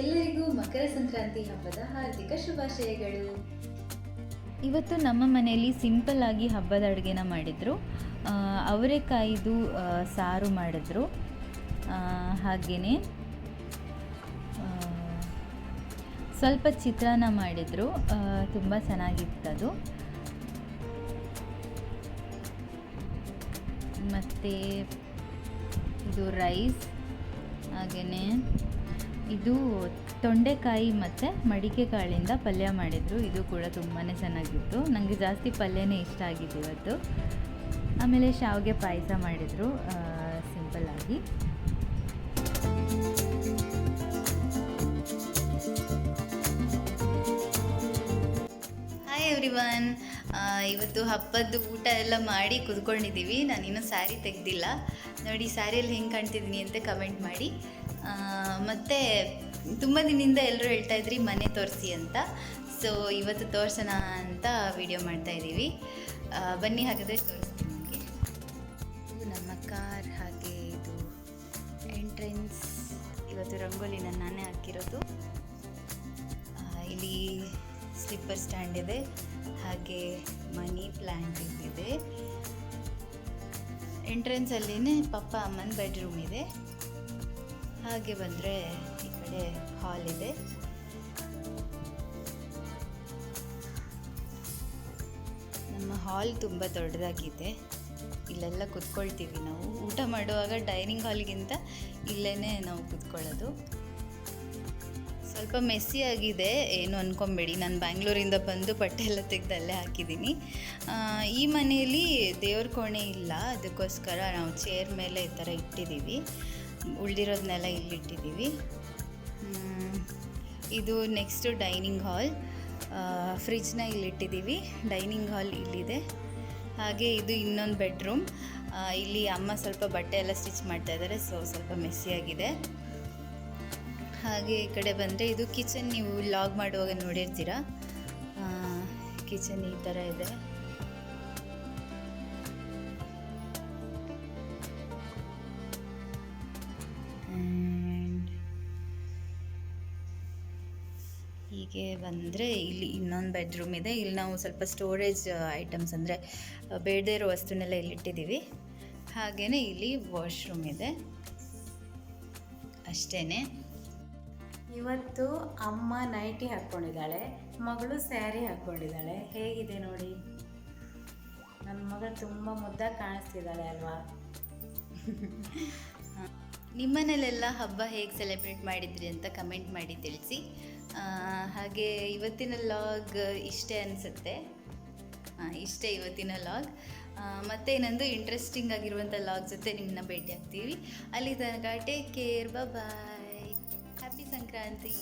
ಎಲ್ಲರಿಗೂ ಮಕರ ಸಂಕ್ರಾಂತಿ ಹಬ್ಬದ ಹಾರ್ದಿಕ ಶುಭಾಶಯಗಳು. ಇವತ್ತು ನಮ್ಮ ಮನೆಯಲ್ಲಿ ಸಿಂಪಲ್ ಆಗಿ ಹಬ್ಬದ ಅಡುಗೆನ ಮಾಡಿದರು. ಅವರೆಕಾಯಿದು ಸಾರು ಮಾಡಿದ್ರು. ಹಾಗೆಯೇ ಸ್ವಲ್ಪ ಚಿತ್ರಾನ್ನ ಮಾಡಿದರು. ತುಂಬ ಚೆನ್ನಾಗಿತ್ತದು. ಮತ್ತು ಇದು ರೈಸ್ ಹಾಗೆಯೇ ಇದು ತೊಂಡೆಕಾಯಿ ಮತ್ತು ಮಡಿಕೆ ಕಾಳಿಂದ ಪಲ್ಯ ಮಾಡಿದರು. ಇದು ಕೂಡ ತುಂಬಾ ಚೆನ್ನಾಗಿತ್ತು. ನನಗೆ ಜಾಸ್ತಿ ಪಲ್ಯನೇ ಇಷ್ಟ ಆಗಿದೆ ಇವತ್ತು. ಆಮೇಲೆ ಶಾವಿಗೆ ಪಾಯಸ ಮಾಡಿದರು. ಸಿಂಪಲ್ಲಾಗಿ ಹಾಯ್ ಎವ್ರಿವನ್ ಇವತ್ತು ಹಬ್ಬದ್ದು ಊಟ ಎಲ್ಲ ಮಾಡಿ ಕುತ್ಕೊಂಡಿದ್ದೀವಿ. ನಾನಿನ್ನೂ ಸ್ಯಾರಿ ತೆಗ್ದಿಲ್ಲ. ನೋಡಿ ಸ್ಯಾರಿಯಲ್ಲಿ ಹೆಂಗೆ ಕಾಣ್ತಿದ್ದೀನಿ ಅಂತ ಕಮೆಂಟ್ ಮಾಡಿ. ಮತ್ತೆ ತುಂಬ ದಿನದಿಂದ ಎಲ್ಲರೂ ಹೇಳ್ತಾ ಇದ್ರಿ, ಮನೆ ತೋರಿಸಿ ಅಂತ. ಸೊ ಇವತ್ತು ತೋರಿಸೋಣ ಅಂತ ವಿಡಿಯೋ ಮಾಡ್ತಾ ಇದ್ದೀವಿ. ಬನ್ನಿ ಹಾಗಾದರೆ ತೋರಿಸ್ತೀನಿ ನಿಮಗೆ. ಇದು ನಮ್ಮ ಕಾರ್, ಹಾಗೆ ಇದು ಎಂಟ್ರೆನ್ಸ್ ಇವತ್ತು ರಂಗೋಲಿನ ನಾನೇ ಹಾಕಿರೋದು. ಇಲ್ಲಿ ಸ್ಲಿಪ್ಪರ್ ಸ್ಟ್ಯಾಂಡ್ ಇದೆ, ಹಾಗೆ ಮನಿ ಪ್ಲ್ಯಾಂಟ್ ಇದೆ. ಎಂಟ್ರೆನ್ಸಲ್ಲೇ ಪಪ್ಪ ಅಮ್ಮನ ಬೆಡ್ರೂಮ್ ಇದೆ. ಹಾಗೆ ಬಂದರೆ ಈ ಕಡೆ ಹಾಲ್ ಇದೆ. ನಮ್ಮ ಹಾಲ್ ತುಂಬ ದೊಡ್ಡದಾಗಿದೆ. ಇಲ್ಲೆಲ್ಲ ಕುತ್ಕೊಳ್ತೀವಿ ನಾವು. ಊಟ ಮಾಡುವಾಗ ಡೈನಿಂಗ್ ಹಾಲ್ಗಿಂತ ಇಲ್ಲೇ ನಾವು ಕುತ್ಕೊಳ್ಳೋದು. ಸ್ವಲ್ಪ ಮೆಸ್ಸಿ ಆಗಿದೆ. ಏನು ಅಂದ್ಕೊಂಬೇಡಿ ನಾನು ಬ್ಯಾಂಗ್ಳೂರಿಂದ ಬಂದು ಬಟ್ಟೆ ಎಲ್ಲ ತೆಗೆದು ಅಲ್ಲೇ ಹಾಕಿದ್ದೀನಿ. ಈ ಮನೆಯಲ್ಲಿ ದೇವ್ರ ಕೋಣೆ ಇಲ್ಲ. ಅದಕ್ಕೋಸ್ಕರ ನಾವು ಚೇರ್ ಮೇಲೆ ಈ ಥರ ಇಟ್ಟಿದ್ದೀವಿ. ಉಳಿದಿರೋದನ್ನೆಲ್ಲ ಇಲ್ಲಿ ಇಟ್ಟಿದ್ದೀವಿ. ಇದು ನೆಕ್ಸ್ಟು ಡೈನಿಂಗ್ ಹಾಲ್ ಫ್ರಿಜ್ನ ಇಲ್ಲಿ ಇಟ್ಟಿದ್ದೀವಿ. ಡೈನಿಂಗ್ ಹಾಲ್ ಇಲ್ಲಿದೆ. ಹಾಗೆ ಇದು ಇನ್ನೊಂದು ಬೆಡ್ರೂಮ್ ಇಲ್ಲಿ ಅಮ್ಮ ಸ್ವಲ್ಪ ಬಟ್ಟೆ ಎಲ್ಲ ಸ್ಟಿಚ್ ಮಾಡ್ತಾ ಇದ್ದಾರೆ ಸೊ ಸ್ವಲ್ಪ ಮೆಸ್ಸಿಯಾಗಿದೆ ಹಾಗೆ ಈ ಕಡೆ ಬಂದರೆ ಇದು ಕಿಚನ್ ನೀವು ಲಾಗ್ ಮಾಡುವಾಗ ನೋಡಿರ್ತೀರಾ? ಕಿಚನ್ ಈ ಥರ ಇದೆ. ಹೀಗೆ ಬಂದರೆ ಇಲ್ಲಿ ಇನ್ನೊಂದು ಬೆಡ್ರೂಮ್ ಇದೆ. ಇಲ್ಲಿ ನಾವು ಸ್ವಲ್ಪ ಸ್ಟೋರೇಜ್ ಐಟಮ್ಸ್ ಅಂದರೆ ಬೇಡದೇ ಇರೋ ವಸ್ತುನೆಲ್ಲ ಇಲ್ಲಿಟ್ಟಿದ್ದೀವಿ ಹಾಗೆಯೇ ಇಲ್ಲಿ ವಾಶ್ರೂಮ್ ಇದೆ. ಅಷ್ಟೇ ಇವತ್ತು ಅಮ್ಮ ನೈಟಿ ಹಾಕ್ಕೊಂಡಿದ್ದಾಳೆ, ಮಗಳು ಸ್ಯಾರಿ ಹಾಕ್ಕೊಂಡಿದ್ದಾಳೆ. ಹೇಗಿದೆ ನೋಡಿ? ನನ್ನ ಮಗಳು ತುಂಬ ಮುದ್ದಾಗಿ ಕಾಣಿಸ್ತಿದ್ದಾಳೆ ಅಲ್ವಾ? ನಿಮ್ಮನೇಲೆಲ್ಲ ಹಬ್ಬ ಹೇಗೆ ಸೆಲೆಬ್ರೇಟ್ ಮಾಡಿದ್ರಿ ಅಂತ ಕಮೆಂಟ್ ಮಾಡಿ ತಿಳಿಸಿ. ಹಾಗೆ ಇವತ್ತಿನ ಲಾಗ್ ಇಷ್ಟೇ ಅನಿಸುತ್ತೆ. ಇಷ್ಟೇ ಇವತ್ತಿನ ಲಾಗ್. ಮತ್ತೆ ಇನ್ನೊಂದು ಇಂಟ್ರೆಸ್ಟಿಂಗ್ ಆಗಿರುವಂಥ ಲಾಗ್ ಜೊತೆ ನಿಮ್ಮನ್ನ ಭೇಟಿ ಆಗ್ತೀವಿ ಅಲ್ಲಿ ತನಕ take care bye happy Sankranti